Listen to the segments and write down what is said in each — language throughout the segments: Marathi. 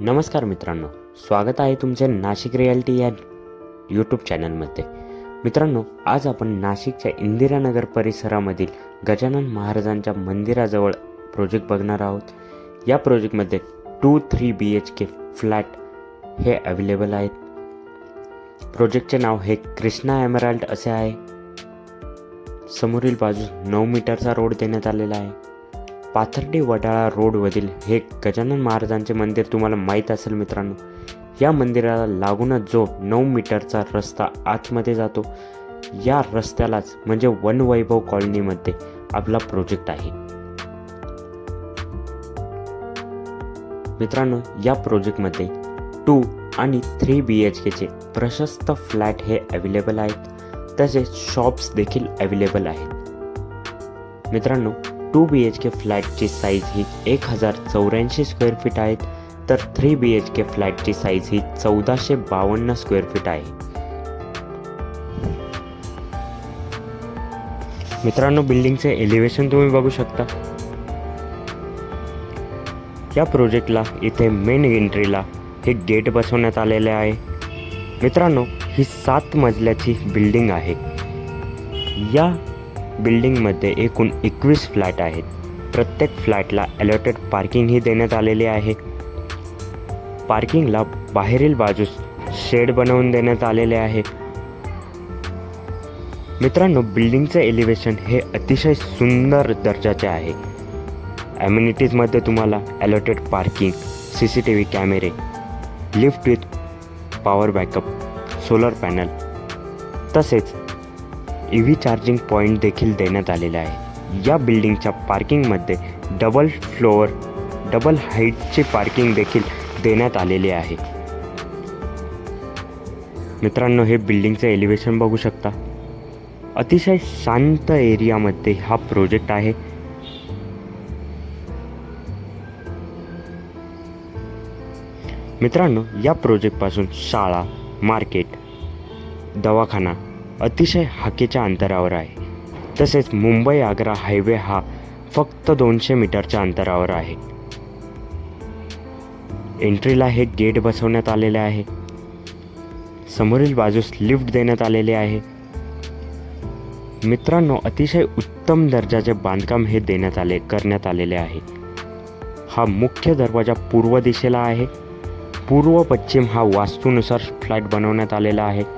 नमस्कार मित्रांनो स्वागत आहे तुमचे नाशिक रियालिटी या यूट्यूब चॅनलमध्ये मित्रांनो आज आपण नाशिकच्या इंदिरानगर परिसरामधील गजानन महाराजांच्या मंदिराजवळ प्रोजेक्ट बघणार आहोत. या प्रोजेक्टमध्ये two three B H K flat हे अवेलेबल आहेत. प्रोजेक्टचे नाव हे कृष्णा एमराल्ड असे आहे. समोरील बाजूस नऊ मीटरचा रोड देण्यात आलेला आहे. पाथर्डी वडाळा रोडवरील हे गजानन महाराजांचे मंदिर तुम्हाला माहीत असेल मित्रांनो. या मंदिराला लागूनच जो नऊ मीटरचा रस्ता आतमध्ये जातो या रस्त्यालाच म्हणजे वनवैभव कॉलनीमध्ये आपला प्रोजेक्ट आहे. मित्रांनो या प्रोजेक्टमध्ये टू आणि थ्री बी एच केचे प्रशस्त फ्लॅट हे अवेलेबल आहेत. तसेच शॉप्स देखील अवेलेबल आहेत. मित्रांनो टू बी एच के फ्लॅटची साईज ही एक हजार चौऱ्याऐंशी स्क्वेअर फीट आहेत तर थ्री बी एच के फ्लॅटची साईज ही चौदाशे बावन्न स्क्वेअर फीट आहे. मित्रांनो बिल्डिंगचे एलिव्हेशन तुम्ही बघू शकता. या प्रोजेक्टला इथे मेन एंट्रीला हे गेट बसवण्यात आलेले आहे. मित्रांनो ही सात मजल्याची बिल्डिंग आहे. या बिल्डिंगमध्ये एकूण एकवीस फ्लॅट आहेत. प्रत्येक फ्लॅटला अलॉटेड पार्किंगही देण्यात आलेली आहे. पार्किंगला बाहेरील बाजूस शेड बनवून देण्यात आलेले आहे. मित्रांनो बिल्डिंगचं एलिव्हेशन हे अतिशय सुंदर दर्जाचे आहे. ॲम्युनिटीजमध्ये तुम्हाला allotted parking C C T V कॅमेरे lift with power backup solar panel तसेच ई व्ही चार्जिंग पॉईंट देखील देण्यात आलेले आहे. या बिल्डिंगच्या पार्किंगमध्ये डबल फ्लोअर डबल हाईटचे पार्किंग देखील देण्यात आलेले आहे. मित्रांनो हे बिल्डिंगचं एलिव्हेशन बघू शकता. अतिशय शांत एरियामध्ये हा प्रोजेक्ट आहे. मित्रांनो या प्रोजेक्टपासून शाळा मार्केट दवाखाना अतिशय हाकेच्या अंतरावर आहे. तसेच मुंबई आग्रा हायवे हा फक्त दोनशे मीटरच्या अंतरावर आहे. एंट्रीला हे गेट बसवण्यात आलेले आहे. समोरील बाजूस लिफ्ट देण्यात आलेले आहे. मित्रांनो अतिशय उत्तम दर्जाचे बांधकाम हे देण्यात आले करण्यात आलेले आहे. हा मुख्य दरवाजा पूर्व दिशेला आहे. पूर्व पश्चिम हा वास्तूनुसार फ्लॅट बनवण्यात आलेला आहे.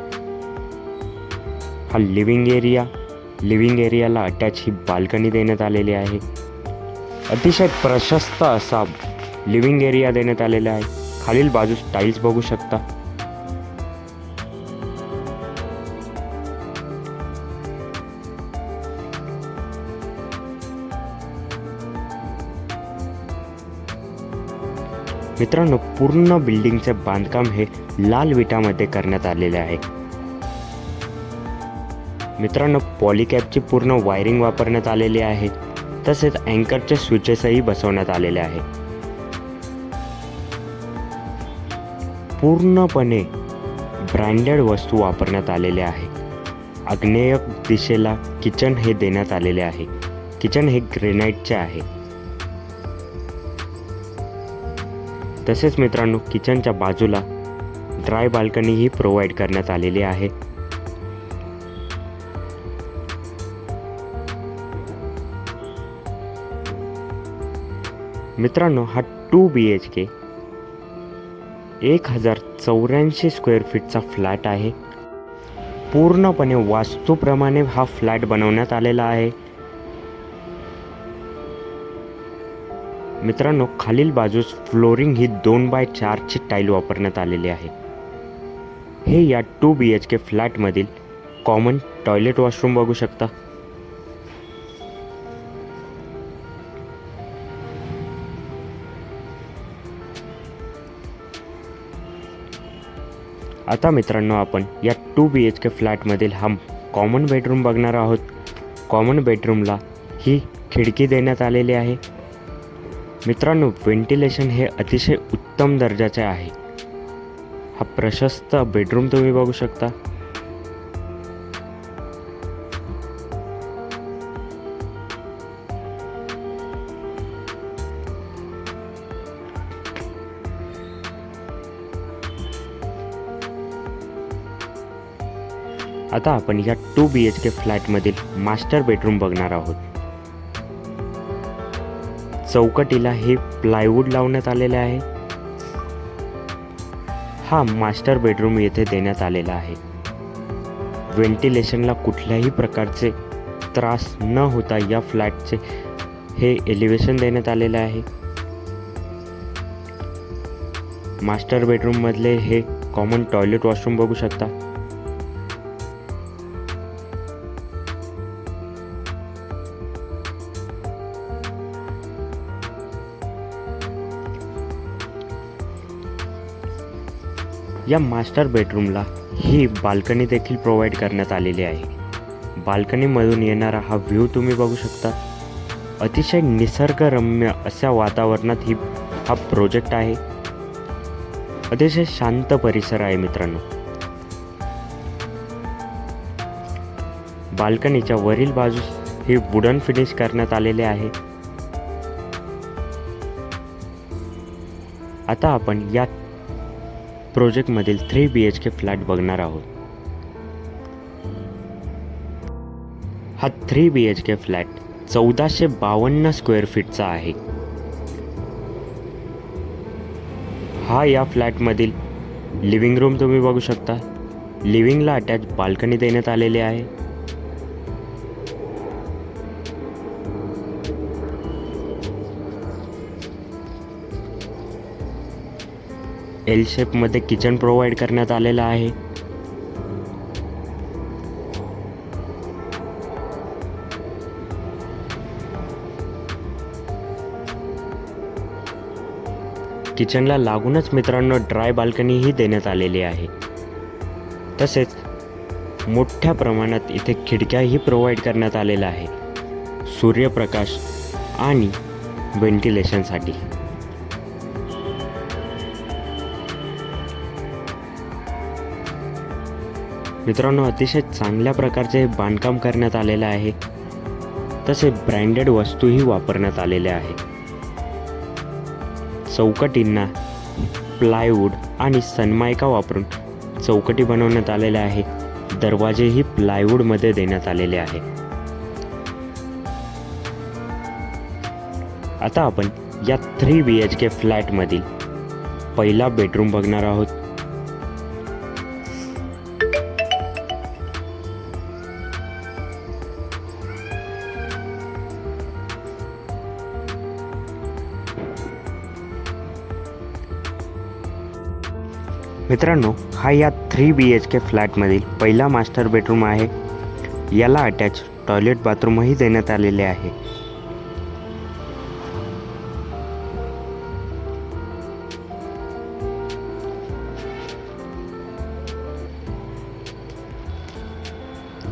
हा लिव्हिंग एरिया लिव्हिंग एरियाला अटॅच ही बाल्कनी देण्यात आलेली आहे. अतिशय प्रशस्त असा लिव्हिंग एरिया देण्यात आलेला आहे. खालील बाजूस टाईल्स बघू शकता. मित्रांनो पूर्ण बिल्डिंगचे बांधकाम हे लाल विटामध्ये करण्यात आलेले आहे. मित्रांनो पॉलिकॅबची पूर्ण वायरिंग वापरण्यात आलेली आहे. तसेच अँकरचे स्विचेसही बसवण्यात आलेले आहे. पूर्णपणे ब्रँडेड वस्तू वापरण्यात आलेल्या आहे. आग्नेय दिशेला किचन हे देण्यात आलेले आहे. किचन हे ग्रेनाईटचे आहे. तसेच मित्रांनो किचनच्या बाजूला ड्राय बाल्कनीही प्रोव्हाइड करण्यात आलेली आहे. मित्रांनो हा टू बी एच के एक हजार चौऱ्याऐंशी स्क्वेअर फीटचा फ्लॅट आहे. पूर्णपणे वास्तूप्रमाणे हा फ्लॅट बनवण्यात आलेला आहे. मित्रांनो खालील बाजूस फ्लोरिंग ही दोन बाय चारची टाईल वापरण्यात आलेली आहे. हे या टू बी एच के फ्लॅटमधील कॉमन टॉयलेट वॉशरूम बघू शकता. आता मित्रांनो आपण या टू बी एच के फ्लॅटमधील हा कॉमन बेडरूम बघणार आहोत. कॉमन बेडरूमला ही खिडकी देण्यात आलेली आहे. मित्रांनो व्हेंटिलेशन हे अतिशय उत्तम दर्जाचे आहे. हा प्रशस्त बेडरूम तुम्ही बघू शकता. आता आपण या टू बी एच के फ्लॅटमधील मास्टर बेडरूम बघणार आहोत. चौकटीला हे प्लायवूड लावण्यात आलेले आहे. हा मास्टर बेडरूम येथे देण्यात आलेला आहे. व्हेंटिलेशनला कुठल्याही प्रकारचे त्रास न होता या फ्लॅटचे हे एलिव्हेशन देण्यात आलेले आहे. मास्टर बेडरूममधले हे कॉमन टॉयलेट वॉशरूम बघू शकता. या मास्टर बेडरूमला ही बाल्कनी देखील प्रोव्हाइड करण्यात आलेली आहे. बाल्कनीमधून येणारा हा व्ह्यू तुम्ही बघू शकता. अतिशय निसर्गरम्य अशा वातावरणात ही हा प्रोजेक्ट आहे. अतिशय शांत परिसर आहे मित्रांनो. बाल्कनीच्या वरील बाजूस हे वुडन फिनिश करण्यात आलेले आहे. आता आपण या प्रोजेक्टमधील three B H K flat बघणार आहोत. हा three B H K flat चौदाशे बावन्न स्क्वेअर फीटचा आहे. हा या फ्लॅटमधील लिव्हिंग रूम तुम्ही बघू शकता. लिव्हिंगला अटॅच बाल्कनी देण्यात आलेली आहे. एल शेपमध्ये किचन प्रोव्हाइड करण्यात आलेलं आहे. किचनला लागूनच मित्रांनो ड्राय बाल्कनीही देण्यात आलेली आहे. तसेच मोठ्या प्रमाणात इथे खिडक्याही प्रोव्हाइड करण्यात आलेल्या आहे. सूर्यप्रकाश आणि व्हेंटिलेशनसाठी मित्रांनो अतिशय चांगल्या प्रकारचे हे बांधकाम करण्यात आलेलं आहे. तसे ब्रँडेड वस्तूही वापरण्यात आलेल्या आहे. चौकटींना प्लायवूड आणि सनमायका वापरून चौकटी बनवण्यात आलेल्या आहे. दरवाजेही प्लायवूडमध्ये देण्यात आलेले आहे. आता आपण या थ्री बी एच के फ्लॅटमधील पहिला बेडरूम बघणार आहोत. मित्रांनो हा या थ्री बी एच के फ्लॅटमधील पहिला मास्टर बेडरूम आहे. याला अटॅच टॉयलेट बाथरूमही देण्यात आलेले आहे.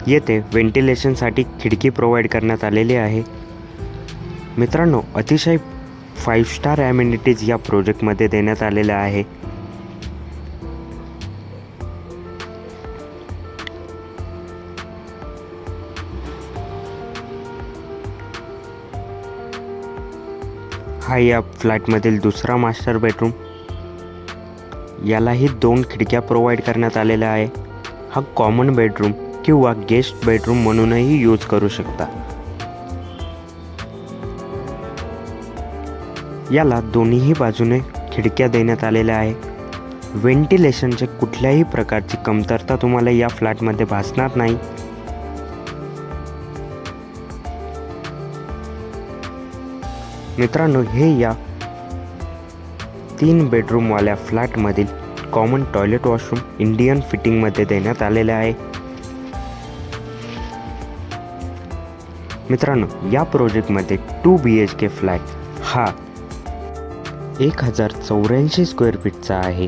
येथे व्हेंटिलेशनसाठी खिडकी प्रोव्हाइड करण्यात आलेली आहे. मित्रांनो अतिशय फाईव्ह स्टार ॲम्युनिटीज या प्रोजेक्टमध्ये देण्यात आलेल्या आहे. हा या फ्लॅटमधील दुसरा मास्टर बेडरूम. यालाही दोन खिडक्या प्रोव्हाइड करण्यात आलेल्या आहे. हा कॉमन बेडरूम किंवा गेस्ट बेडरूम म्हणूनही यूज करू शकता. याला दोन्हीही बाजूने खिडक्या देण्यात आलेल्या आहे. व्हेंटिलेशनचे कुठल्याही प्रकारची कमतरता तुम्हाला या फ्लॅटमध्ये भासणार नाही. मित्रांनो हे या तीन बेडरूमवाल्या फ्लॅटमधील कॉमन टॉयलेट वॉशरूम इंडियन फिटिंगमध्ये देण्यात आलेले आहे. मित्रांनो या प्रोजेक्टमध्ये two B H K flat हा एक हजार चौऱ्याऐंशी स्क्वेअर फीटचा आहे.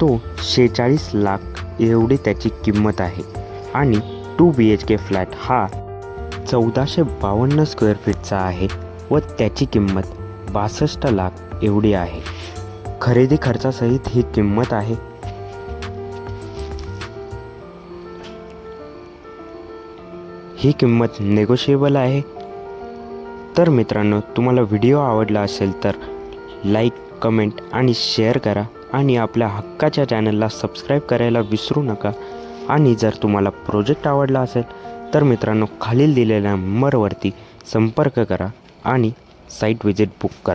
तो शेचाळीस लाख एवढी त्याची किंमत आहे. आणि two B H K flat हा चौदाशे बावन्न स्क्वेअर फीटचा आहे. व त्याची किंमत बासष्ट लाख एवढी आहे. खरेदी खर्चासहित ही किंमत आहे. ही किंमत नेगोशिएबल आहे. तर मित्रांनो तुम्हाला व्हिडिओ आवडला असेल तर लाईक कमेंट आणि शेअर करा आणि आपल्या हक्काच्या चॅनलला सबस्क्राईब करायला विसरू नका. आणि जर तुम्हाला प्रोजेक्ट आवडला असेल तर मित्रांनो खालील दिलेल्या नंबरवरती संपर्क करा. आणि साईट व्हिजिट बुक करा.